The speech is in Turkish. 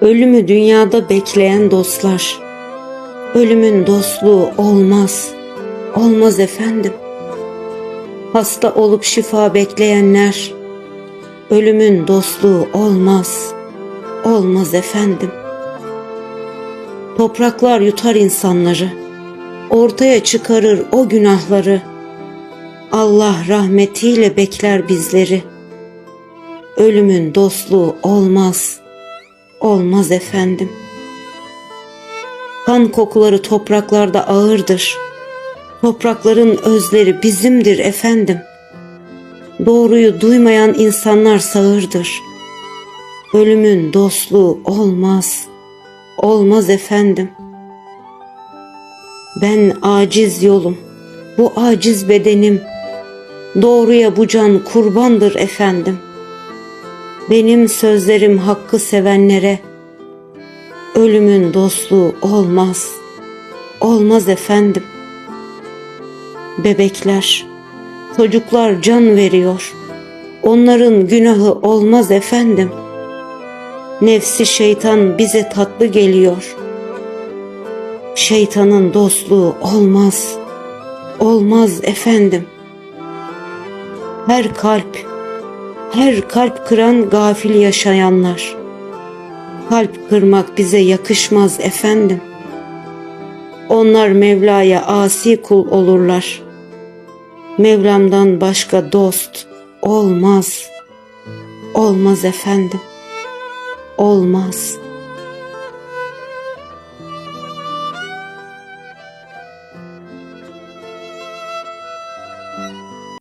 Ölümü dünyada bekleyen dostlar. Ölümün dostluğu olmaz. Olmaz efendim. Hasta olup şifa bekleyenler. Ölümün dostluğu olmaz. Olmaz efendim. Topraklar yutar insanları. Ortaya çıkarır o günahları. Allah rahmetiyle bekler bizleri. Ölümün dostluğu olmaz. Olmaz efendim. Kan kokuları topraklarda ağırdır. Toprakların özleri bizimdir efendim. Doğruyu duymayan insanlar sağırdır. Ölümün dostluğu olmaz. Olmaz efendim. Ben aciz yolum. Bu aciz bedenim. Doğruya bu can kurbandır efendim. Benim sözlerim hakkı sevenlere ölümün dostluğu olmaz. Olmaz efendim. Bebekler, çocuklar can veriyor. Onların günahı olmaz efendim. Nefsi şeytan bize tatlı geliyor. Şeytanın dostluğu olmaz. Olmaz efendim. Her kalp, her kalp kıran gafil yaşayanlar. Kalp kırmak bize yakışmaz efendim. Onlar Mevla'ya asi kul olurlar. Mevlam'dan başka dost olmaz. Olmaz efendim. Olmaz.